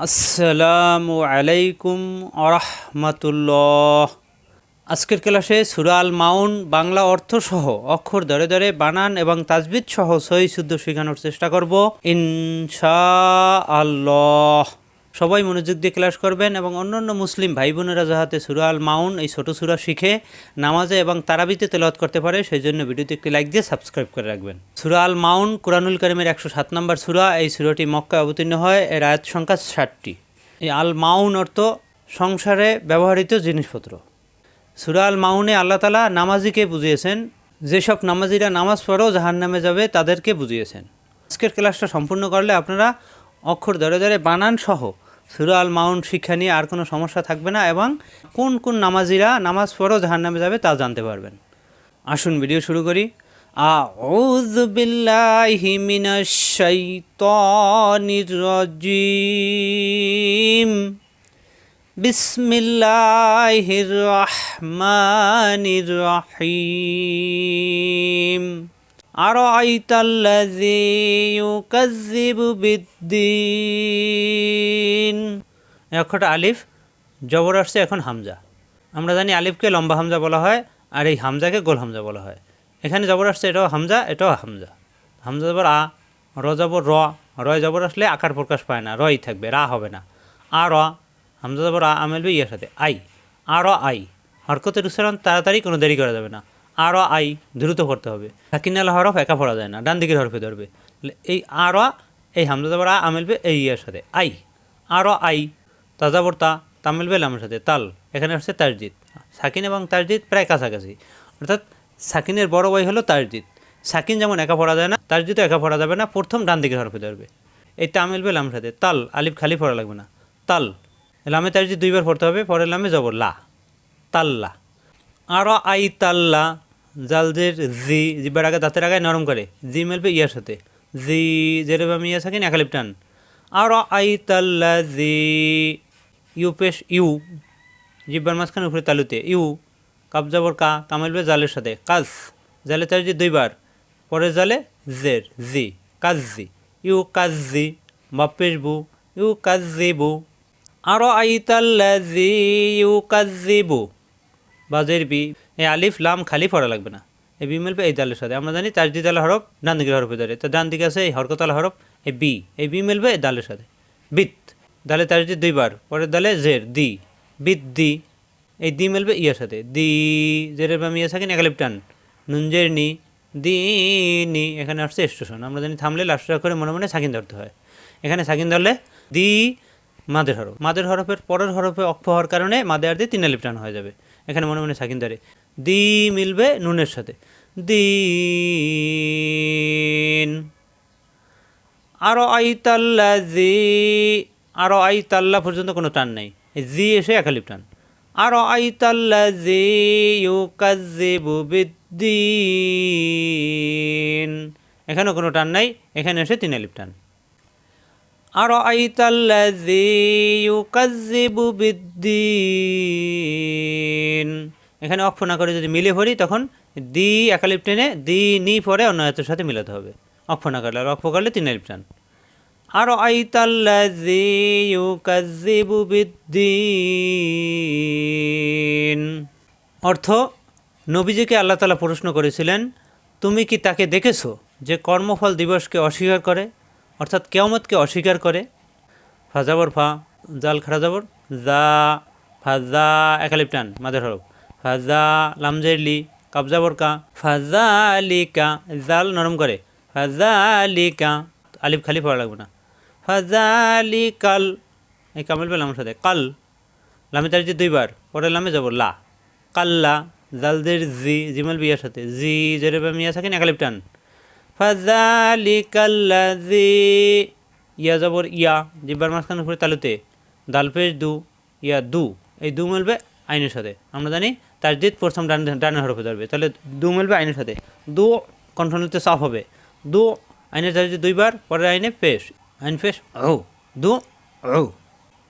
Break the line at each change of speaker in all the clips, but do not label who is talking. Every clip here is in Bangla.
আসসালামু আলাইকুম আরহামতুল্লাহ। আজকের ক্লাসে সুরাল মাউন বাংলা অর্থ সহ অক্ষর ধরে ধরে বানান এবং তাজবিদ সহ সহি শুদ্ধ শেখানোর চেষ্টা করব। ইনশা আল্লাহ সবাই মনোযোগ দিয়ে ক্লাস করবেন এবং অন্যান্য মুসলিম ভাই বোনেরা যাহাতে সুরাল মাউন, এই ছোট সুরা শিখে নামাজে এবং তারাবিতে তেলাওয়াত করতে পারে, সেই জন্য ভিডিওতে একটি লাইক দিয়ে সাবস্ক্রাইব করে রাখবেন। সুরা আল মাউন, কুরআনুল করিমের একশো সাত নম্বর সুরা, এই সুরাটি মক্কায় অবতীর্ণ হয়, এর আয়াত সংখ্যা ষাটটি। এই আল মাউন অর্থ সংসারে ব্যবহৃত জিনিসপত্র। সুরা আল মাউনে আল্লাহ তালা নামাজিকে বুঝিয়েছেন, যেসব নামাজিরা নামাজ পড়েও জাহান নামে যাবে, তাদেরকে বুঝিয়েছেন। আজকের ক্লাসটা সম্পূর্ণ করলে আপনারা অক্ষর ধরে ধরে বানান সহ সুরা আল মাউন শিক্ষা নিয়ে আর কোনো সমস্যা থাকবে না এবং কোন কোন নামাজিরা নামাজ পড়েও জাহান নামে যাবে তা জানতে পারবেন। আসুন ভিডিও শুরু করি। বিসমিল্লাহির রহমানির বিদ্দিন। একটা আলিফ, জবর আসছে এখন হামজা। আমরা জানি আলিফকে লম্বা হামজা বলা হয়, আর এই হামজাকে গোল হামজা বলা হয়। এখানে জবর আসছে এটাও হামজা এটাও হামজা। হামজা জবর আ, র জবর র, রয় জবর আসলে আকার প্রকাশ পায় না, রই থাকবে, রা হবে না। আ, র, হামজা জবর আ আমেলবে ইয়ের সাথে, আই। R I. হরকতের উচ্চারণ তাড়াতাড়ি কোনো দেরি করা যাবে না। আর আই দ্রুত পড়তে হবে। সাকিনাল হরফ একা পড়া যায় না, ডান দিকের হরফে ধরবে। এই আর এই হামজা জবর আ আমেলবে এই ইয়ের সাথে। আই আর আই তাজাবর তা তামিল বেল আমার সাথে, তাল। এখানে হচ্ছে তারজিৎ সাকিন এবং তারজিৎ প্রায় কাছাকাছি। অর্থাৎ সাকিনের বড় বই হলো তারজিৎ সাকিন যেমন একা পড়া যায় না তারজিৎও একা পড়া যাবে না, প্রথম ডান দিকের হরফে ধরবে। এই তামিল বেল লামের সাথে, তাল, আলিফ খালি পড়া লাগবে না, তাল। লামে তারজিৎ দুইবার পড়তে হবে, পরের লামে জবর লা, তাল্লা। আরও আই, তাল্লা। জালদের জি জিব্বার আগে দাঁতের আগে নরম করে। জি মেলবে ইয়ার সাথে। জি যেরকম আমি ইয়া থাকি একালিপ টান। আরও আই তাল্লা জি ইউ পেশ, ইউ, জিব্বার মাঝখানে উপরে তালুতে, ইউ কাবজাবর কা কামেলবে জালের সাথে, কাজ। জালে তার জি দুইবার পরে জালে জের, জি, কাজ জি। ইউ কাজ জি বাপেশ বু, ইউ কাজ জি বু। আরও আইতাল্লা জি ইউ কাজ জি বু। বাজের বি এই আলিফ, লাম, খালি পড়া লাগবে না। এই বি মিলবে এই দালের সাথে। আমরা জানি তার দাল হরফ ডান দিকের হরফে ধরে তো ডান দিকে আছে এই হরকতাল হরফ এই বি। এই বি মিলবে এই দালের সাথে। বিত। দালে তার দুইবার। পরের দালে জের, দি। বিদ দি। এই দি মিলবে ইয়ার সাথে। দি জের আমি ইয়ে থাকি একালিপ টান। নুনজের নি। দি, নি। এখানে আসছে স্টেশন আমরা জানি থামলে লাস্ট করে মনে মনে সাকিন ধরতে হয়। এখানে সাকিন ধরলে দি মাদের হরফ। মাদের হরফের পরের হরফে অক্ষ হওয়ার কারণে মাদে আর দিয়ে তিন আলিপ টান হয়ে যাবে। এখানে মনে মনে সাকিন দি মিলবে নুনের সাথে। দিন আরও আই তাল্লা জি আরও আই তাল্লা পর্যন্ত কোনো টান নেই। জি এসে একালিপ টান আরও আই তাল্লা জি ইউ কাজিবু বিদ্দিন। এখানেও কোনো টান নাই। এখানে এসে তিন আলিপ টান এখানে অক্ষ না করে যদি মিলে ভরি, তখন দি একালিপ টেনে দি নি পরে অন্য হাতের সাথে মিলাতে হবে। অক্ষ না করলে আর অক্ষ করলে তিন টান। আর আইতাল্লাজি ইউকাজ্জিবু বিদ্দিন। অর্থ, নবীজিকে আল্লাহ তালা প্রশ্ন করেছিলেন, তুমি কি তাকে দেখেছ যে কর্মফল দিবসকে অস্বীকার করে? অর্থাৎ কেয়ামতকে অস্বীকার করে। ফাজাবর, ফা, জাল খারা যাবর জা ফাজা একালিপ টান মাদের হরফ। ফাজা লামজেরলি কাবজাবর কা। ফাজা আলিকা জাল নরম করে। ফাজা আলিকা আলিফ, খালি পড়া লাগবে না। ফাজালি কাল, এই কামেল পেলাম সাথে। কাল, লামে তার যে দুইবার পরে লামে যাব, লা। কাল্লা জালদের জি, জিমাল বিয়ার সাথে। জি, জেরে মিয়া থাকেন একালিপ টান। ফাজালি কাল্লা জি ইয়া যাবর ইয়া, জিব্বার মাঝখান উপরে তালুতে, দালপেশ দু, ইয়া দু, এই দু মিলবে আইনের সাথে। আমরা জানি তার জিত প্রথম ডান হরফে ধরবে। তাহলে দু মিলবে আইনের সাথে। দু কণ্ঠনীতে সাফ হবে। দু আইনের তার দুইবার, পরের আইনে পেশ। আইন ফেস ও দু ও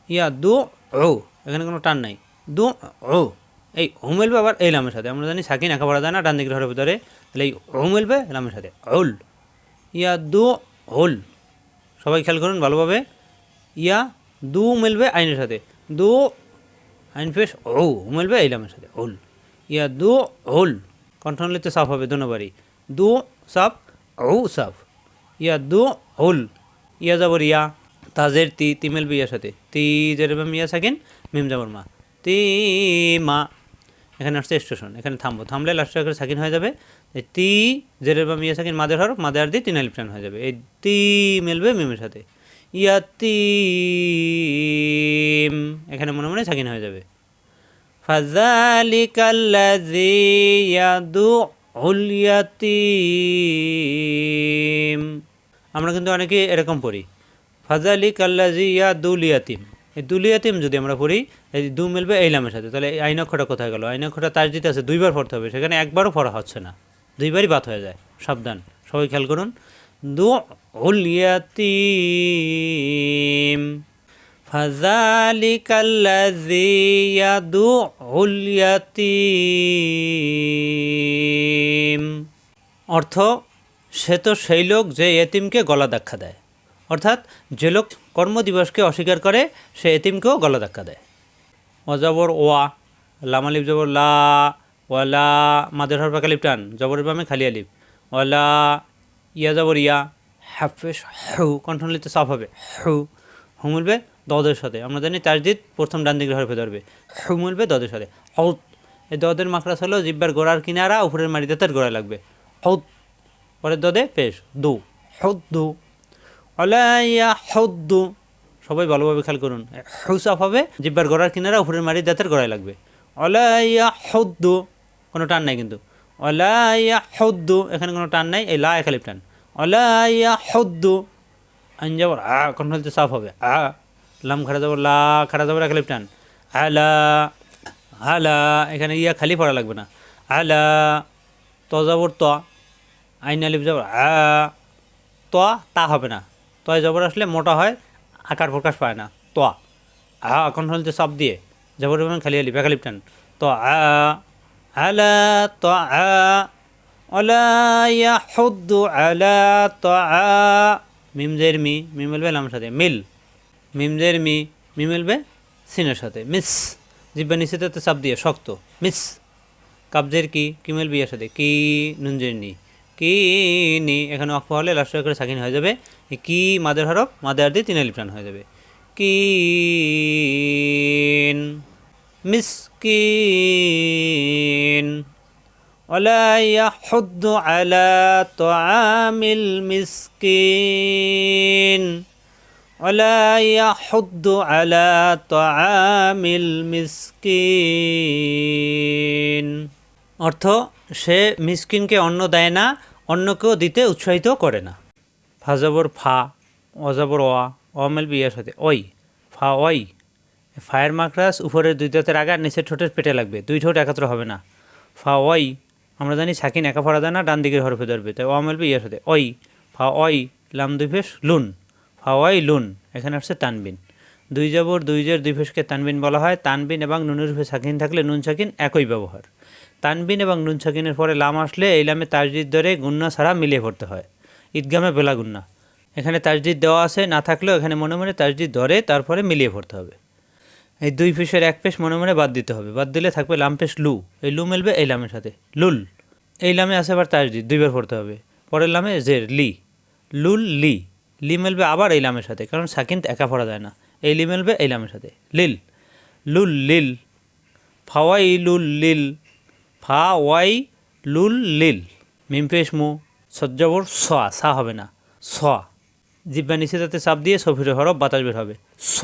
ইয়া দু ও এখানে কোনো টান নাই। দু ও এই ও মিলবে আবার এই লামের সাথে। আমরা জানি সাকিন একা পড়া না ডান দিকের ঘরের ভিতরে। তাহলে এই ও মিলবে লামের সাথে। ওল ইয়া দু হোল। সবাই খেয়াল করুন ভালোভাবে। ইয়া দু মেলবে আইনের সাথে। দু আইন পেশ ও মিলবে এই লামের সাথে। ওল ইয়া দু ওল কণ্ঠনলিতে সাফ হবে দুবারই দু সাফ, ও সাফ। ইয়া দু ওল ইয়া যাবর ইয়া। তাজের তি তি মিলবে ইয়ার সাথে। তি যেরকম ইয়া থাকেন মিম যাবর মা। তি মা। এখানে আসছে স্টেশন, এখানে থামবো। থামলে লাস্টে করে সাকিন হয়ে যাবে। তি যেরকম ইয়া সাকিন মাদের হরফ, মাদের দিয়ে তিন আলিফ হয়ে যাবে। এই তি মিলবে মিমের সাথে। ইয়াতিম এখানে মনে মনে সাকিন হয়ে যাবে। ফাজালিকাল্লাযী ইয়াদুউল ইয়াতীম। আমরা কিন্তু অনেকে এরকম পড়ি। ফাজালিকাল্লাযী ইয়াদুল ইয়াতীম। এই দুল ইয়াতীম যদি আমরা পড়ি, এই দু মিলবে এই লামের সাথে, তাহলে এই আইনক্ষটা কোথায় গেল? আইনক্ষটা তার দিতে আছে, দুইবার পড়তে হবে, সেখানে একবারও পড়া হচ্ছে না। দুইবারই বাদ হয়ে যায়, সাবধান, সবাই খেয়াল করুন। দু ইয়াতীম ফাজালিকাল্লাযী ইয়াদুউল ইয়াতীম অর্থ, সে তো সেই লোক যে এতিমকে গলা দেখা দেয়। অর্থাৎ, যে লোক কর্মদিবসকে অস্বীকার করে সে এতিমকেও গলা ধাক্কা দেয়। অজবর ওয়া লামালিপ জবর লা ওয়ালা মাদের হরফা কালিপ টান জবর বামে খালি আলিপ ওয়ালা ইয়া, জবর ইয়া হাফেস হু, কণ্ঠনলিতে সাফ হবে, হু হু মিলবে দদের সাথে, আমরা জানি তাজদিদ প্রথম ডান দিকের হরফে ধরবে, হু মিলবে দদের সাথে হৌত এই দদের মাকড়াস হলো জিব্বার গোড়ার কিনারা, উপরের মাটিতে তার গোড়ায় লাগবে হৌত পরের দদে পেশ, দু হৌত দু অলাইয়া হদ্দু সবাই ভালোভাবে খেয়াল করুন। হুসাফ হবে, জিব্বার গড়ার কিনারা, উপরের মারি দাঁতের গড়ায় লাগবে। অলাইয়া হদ্দু কোনো টান নাই কিন্তু। অলাইয়া হদ্দু এখানে কোনো টান নাই, এই লা একালিপ টান। অলাইয়া হদ্দু আইন যাবর আ কন্ট্রোলতে সাফ হবে। আ, লাম খাড়া যাবর লা খাড়া যাবর একালিপ টান। আলা আলা, এখানে ইয়া খালি পড়া লাগবে না। আলা, ত যাবর ত। আইন আলিফ যাবর আ, ত, তা হবে না। তয় জবর আসলে মোটা হয়, আকার প্রকাশ পায় না। তো আ, এখন হলতে সব দিয়ে, জবর খালি আলি বেকালিপ টান। তো আ মিম মি মি মিলবে লামের সাথে, মিল। মিম মি মি মিলবে সিনের সাথে, মিস। জিব্বা নিচেতে চাপ দিয়ে, শক্ত, মিস। কাবজের কি কি মিলবে এর সাথে? কি নুনজের নি? কি নি? এখানে অক্ষ হলে লাস্ট করে সাকিন হয়ে যাবে। কি মাদের হরফ মাদের দিয়ে তিন আলিফ টান হয়ে যাবে কিন মিসকিন ولا يحض على طعام المسكين ولا يحض على طعام المسكين অর্থ সে মিসকিনকে অন্ন দেয় না অন্যকেও দিতে উৎসাহিত করে না ফাজাবর ফা, অজাবর অয়া অমেল বিয়ার সাথে। ওই, ফা ওই। ফায়ের মাকড়াস উপরের দুই দাঁতের আগার নিচের ঠোঁটের পেটে লাগবে। দুই ঠোঁট একত্র হবে না। ফা ওই, আমরা জানি সাকিন একা ফরা দেয় না, ডান দিকের হরফে ধরবে। তাই অমেল বিয়ার সাথে। ওই, ফা ওই, লাম দুই ফেস, লুন। ফা ওই, লুন। এখানে আসছে তানবিন। দুই জাবর, দুই জের, দুই ফেসকে তানবিন বলা হয়। তানবিন এবং নুনের রূপে সাকিন থাকলে নুন সাকিন একই ব্যবহার। তানবিন এবং নুন সাকিনের পরে লাম আসলে এই লামে তাজদিদ ধরে গুন্না ছাড়া মিলিয়ে পড়তে হয়। ঈদগামে বেলা গুন্না এখানে তাজদিদ দেওয়া আছে, না থাকলেও এখানে মনে মনে তাজদিদ ধরে তারপরে মিলিয়ে পড়তে হবে। এই দুই পেশের এক পেশ মনে মনে বাদ দিতে হবে। বাদ দিলে থাকবে লাম পেশ লু। এই লু মিলবে এই লামের সাথে। লুল। এই লামে আছে আবার তাজদিদ, দুইবার পড়তে হবে। পরের লামে জের, লি। লুল, লি। লি মেলবে আবার এই লামের সাথে, কারণ সাকিন একা পড়া যায় না। এই লি মেলবে এই লামের সাথে। লিল। লুল, লিল। ফাওয়াই, লুল, লিল। ফা ওয়াই লুল। লিল মিমপেশ মু। সজ্জাবর স, সা হবে না। স। জিব্বা নিচে তাতে চাপ দিয়ে সফিরে হরফ বাতাস বের হবে। স।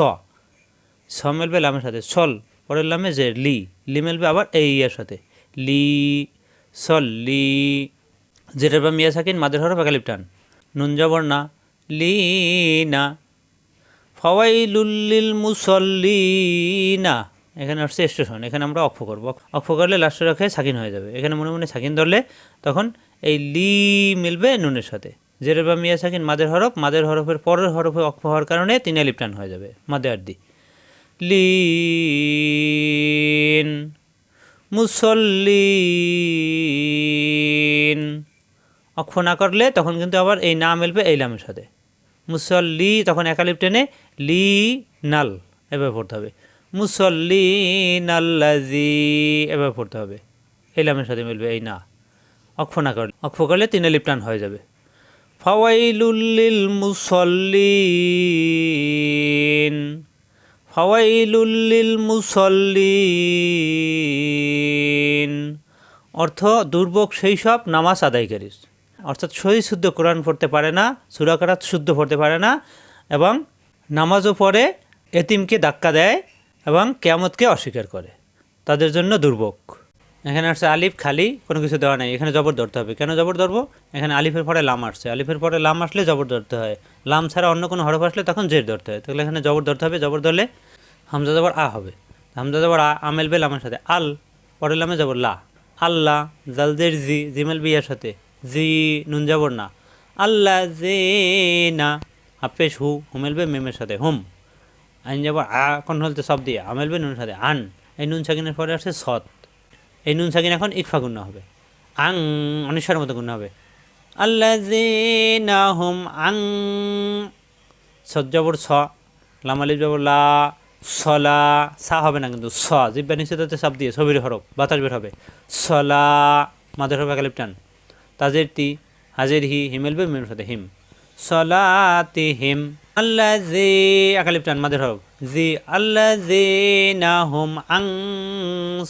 স মেলবে লামের সাথে। সল। পরের লামে যে লি। লি মেলবে আবার এই ইয়ার সাথে। লি, সল, লি। যেটার বা মিয়া সাকিন মাদের হরফ একালিপ টান। নুন জবর না। লি, না। ফাওয়াইলুল্লিল মুসল্লিনা। এখানে আসছে স্টেশন। এখানে আমরা অক্ষ করব। অক্ষ করলে লাস্টে রাখে সাকিন হয়ে যাবে। এখানে মনে মনে সাকিন ধরলে তখন এই লি মিলবে নুনের সাথে। জেরে বা মিয়া সাকিন, মাদের হরফ, মাদের হরফের পরের হরফে অক্ষ হওয়ার কারণে তিন আলিপ টান হয়ে যাবে, মাদে আর্দি লিন, মুসল্লিন। অক্ষ না করলে তখন কিন্তু আবার এই না মিলবে এই লামের সাথে। মুসল্লি তখন একালিপ টেনে লি নাল এভাবে পড়তে হবে। মুসল্লি নাল্লাজি এভাবে পড়তে হবে। এই লামের সাথে মিলবে এই না। অক্ষ না করলে অক্ষ করলে তিনে আলিপ টান হয়ে যাবে। ফাওয়াইলুল্লিল মুসল্লিন ফাওয়াইলুল্লিল মুসল্লিন। অর্থ, দুর্ভোগ সেই সব নামাজ আদায়কারীর অর্থাৎ সহি শুদ্ধ কোরআন পড়তে পারে না, সুরাকারাত শুদ্ধ পড়তে পারে না, এবং নামাজও পড়ে, এতিমকে ধাক্কা দেয়, এবং কেয়ামতকে অস্বীকার করে। তাদের জন্য দুর্ভোগ। এখানে আসছে আলিফ, খালি, কোনো কিছু দেওয়া নেই। এখানে জবর ধরতে হবে। কেন জবর ধরবো? এখানে আলিফের পরে লাম আসছে। আলিফের পরে লাম আসলে জবর ধরতে হয়। লাম ছাড়া অন্য কোনো হরফ আসলে তখন জের ধরতে হয়। তাহলে এখানে জবর ধরতে হবে। জবর ধরলে হামজা জবর আ হবে। হামজা জবর আ, আমেল বে লামের সাথে। আল, পরের লামে জবর লা। আল্লাহ জালজের জি, জিমেল বিয়ার সাথে। জি, নুন, জবর না। আল্লাহ জে, না। হাফেশ হু, হুমেল, বে, মেমের সাথে। হুম। আইন যাব আ কোন হলতে সব দিয়ে। আমেল বে, নুনের সাথে। আন। এই নুন সাকিনের পরে আসছে সৎ। এই নুন সাকিন এখন ইকফা গুণ্য হবে। আং অনিশ্বার মতো গুণ্য হবে। আল্লাহ জে না হুম আং সজ্জাবর ছ লামালিব যাবর লা, সলা, সা হবে না কিন্তু স। জিব্বা নিচে সাপ দিয়ে ছবির হরফ, বাতাস বের হবে। সলা, মাদের হবে একালিপ তাজের তি হাজের হি হিমেলবে মেমের সাথে হিম। সলাতি হিম। আল্লাহ জে একালিপ টান মাদের হরফ জি আল্লাহ জে না হুম আং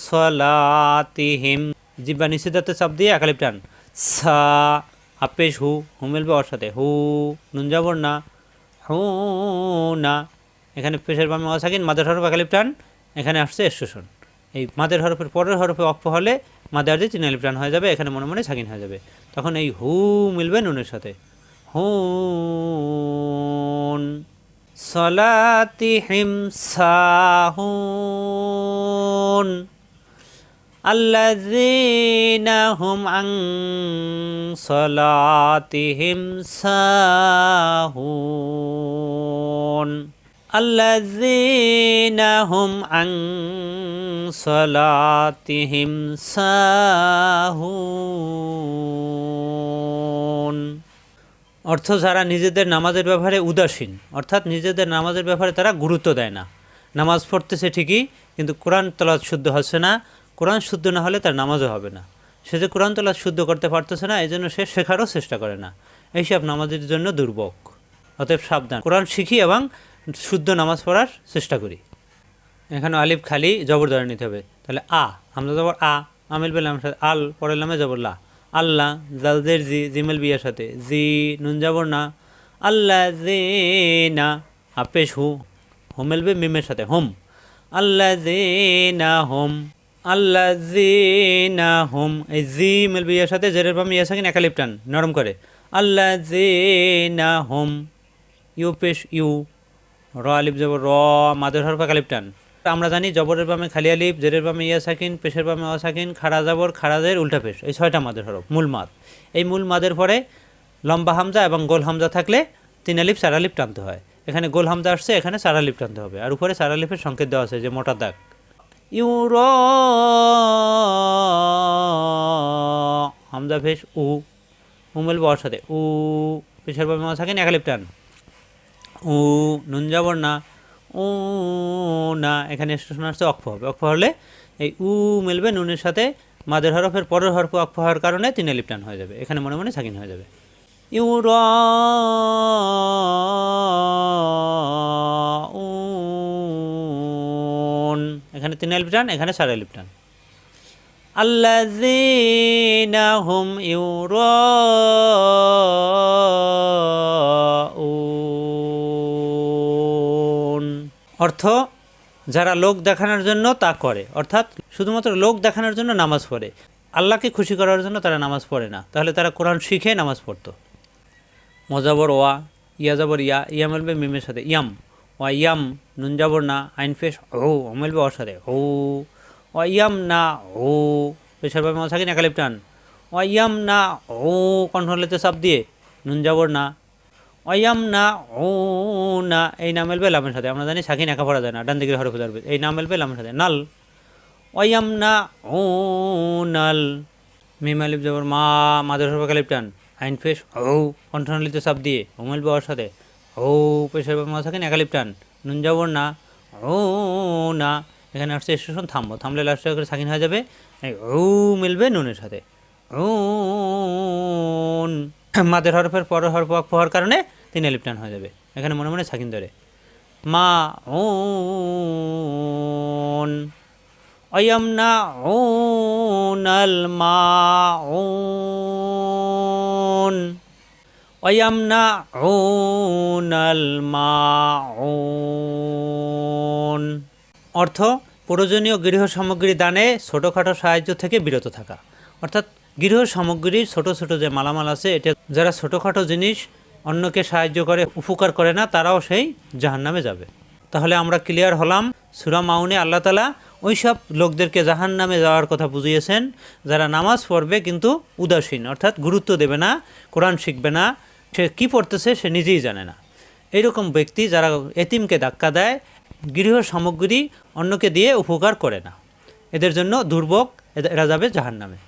সলাতি হিম জিব্বা নিচে চাপ দিয়ে একালিপ টান সা হাফেশ হু হুমেলবে ওর সাথে। হু, নুন যাবর না। হু, না। এখানে পেশের বামে অসাকিন মাদের হরফ একালিপ টান এখানে আসছে স্টেশন এই মাদের হরফের পরের হরফে অক্ষ হলে মাদের আর্জি তিন টান হয়ে যাবে, এখানে মনে মনে সাকিন হয়ে যাবে। তখন এই হু মিলবে নুনের সাথে। হুন সলাতিহিম সাহুন الذين هم عن صلاتهم ساهون الذين هم عن صلاتهم ساهون অর্থ যারা নিজেদের নামাজের ব্যাপারে উদাসীন। অর্থাৎ নিজেদের নামাজের ব্যাপারে তারা গুরুত্ব দেয় না। নামাজ পড়তেছে ঠিকই, কিন্তু কোরআন তলাৎ শুদ্ধ হচ্ছে না। কোরআন শুদ্ধ না হলে তার নামাজও হবে না। সে যে কোরআন তলাৎ শুদ্ধ করতে পারতেছে না এই জন্য সে শেখারও চেষ্টা করে না। এইসব নামাজের জন্য দুর্ভোগ। অতএব সাবধান। কোরআন শিখি এবং শুদ্ধ নামাজ পড়ার চেষ্টা করি। এখানে আলিফ খালি জবর ধরে নিতে হবে। তাহলে আ, আমরা জবর আ, আমিল বেলাম আল নামে জবর লা। আল্লাহ, জালজের জি, জিমেল বিয়ার সাথে। জি, নুন জবর না। আল্লাহ জে না হাফেশ হু হোমেলবে মিমের সাথে, হোম। আল্লাহ জে না হোম। আল্লাহ জি না হোম। এই জি মিলবে ইয়ার সাথে জেরের বাম ইয়া সাকিন একালিপ টান, নরম করে। আল্লাহ জে না হোম। ইউ পেশ ইউ। র আলিফ জবর র, মাদের হরফ টান। আমরা জানি জবরের বামে খালি আলিফ, জেরের বামে ইয়া সাকিন, পেশের বামে অসাকিন খাড়া জবর খাড়াজের উল্টা পেশ। এই ছয়টা মাদের হরফ, মূল মাদ। এই মূল মাদের পরে লম্বা হামজা এবং গোল হামজা থাকলে তিন আলিফ, চার আলিফ টানতে হয়। এখানে গোল হামজা আসছে, এখানে চার আলিফ টানতে হবে। আর উপরে চার আলিফের সংকেত দেওয়া আছে যে মোটা দাগ। ইউর হামজা ফেস উ। উমেল বর সাথে উ। পেশার বামে থাকেন একালিপ টান। উ। নুন যাবর না। উ, না, এখানে স্টেশন আসছে অক্ষ হবে। অক্ষ হলে এই উ মিলবে নুনের সাথে, মাদের হরফের পরের হরফ অক্ষ হওয়ার কারণে তিন আলিপ টান হয়ে যাবে। এখানে মনে মনে সাকিন হয়ে যাবে। ইউর এখানে তিন আলিপ টান এখানে চার আলিপ টান আল্লাযীনা হুম ইউরাউন অর্থ যারা লোক দেখানোর জন্য তা করে। অর্থাৎ শুধুমাত্র লোক দেখানোর জন্য নামাজ পড়ে। আল্লাহকে খুশি করার জন্য তারা নামাজ পড়ে না। তাহলে তারা কোরআন শিখে নামাজ পড়তো। মজাবর ওয়া, ইয়াজাবর ইয়া ইয়া মেলবে মিমের সাথে। ইয়াম, ওয়া ইয়াম নুন যাবর না, আইন ফেস ও মেলবে ওর সাথে। ও, ওয়া ইয়াম না, ও, পেশার ভাবে থাকি না কালিপ টান ওয়া ইয়াম না, ও কণ্ঠলেতে চাপ দিয়ে। নুন যাবর না অয়াম না ও না এই নাম মেলবে লামের সাথে, আমরা জানি সাকিন একা পড়া যায় না, ডান দিকের হরফে ধরবে, এই নাম মেলবে লামের সাথে, নাল অয়াম না ও নাল মিম আলিফ যাবর মা, মাদের হরফে কালিপ টান, আইন ফেস ও কণ্ঠনলিতে চাপ দিয়ে ও মেলবে ওর সাথে ও পেশের মা থাকেন একালিপ টান, নুন যাবর না ও না এখানে আসছে স্টেশন থামবো, থামলে লাস্টে করে সাকিন হয়ে যাবে ও মিলবে নুনের সাথে ও মাদের হরফের পর হরফ হওয়ার কারণে তিনি এলিপ্টান হয়ে যাবে। এখানে মনে মনে সাকিন ধরে। মা ও অয়মনা ও নাল মা ও অয়ামনা নাল মা অর্থ, প্রয়োজনীয় গৃহ সামগ্রী দানে ছোটোখাটো সাহায্য থেকে বিরত থাকা। অর্থাৎ গৃহ সামগ্রীর ছোট ছোট যে মালামাল আছে, এটা যারা ছোটোখাটো জিনিস অন্যকে সাহায্য করে, উপকার করে না, তারাও সেই জাহান্নামে যাবে। তাহলে আমরা ক্লিয়ার হলাম, সুরা মাউনে আল্লাহ তালা ওই সব লোকদেরকে জাহান নামে যাওয়ার কথা বুঝিয়েছেন, যারা নামাজ পড়বে কিন্তু উদাসীন, অর্থাৎ গুরুত্ব দেবে না, কোরআন শিখবে না, সে কী পড়তেছে সে নিজেই জানে না। এইরকম ব্যক্তি যারা এতিমকে ধাক্কা দেয়, গৃহ সামগ্রী অন্যকে দিয়ে উপকার করে না। এদের জন্য দুর্ভোগ, এরা যাবে জাহান নামে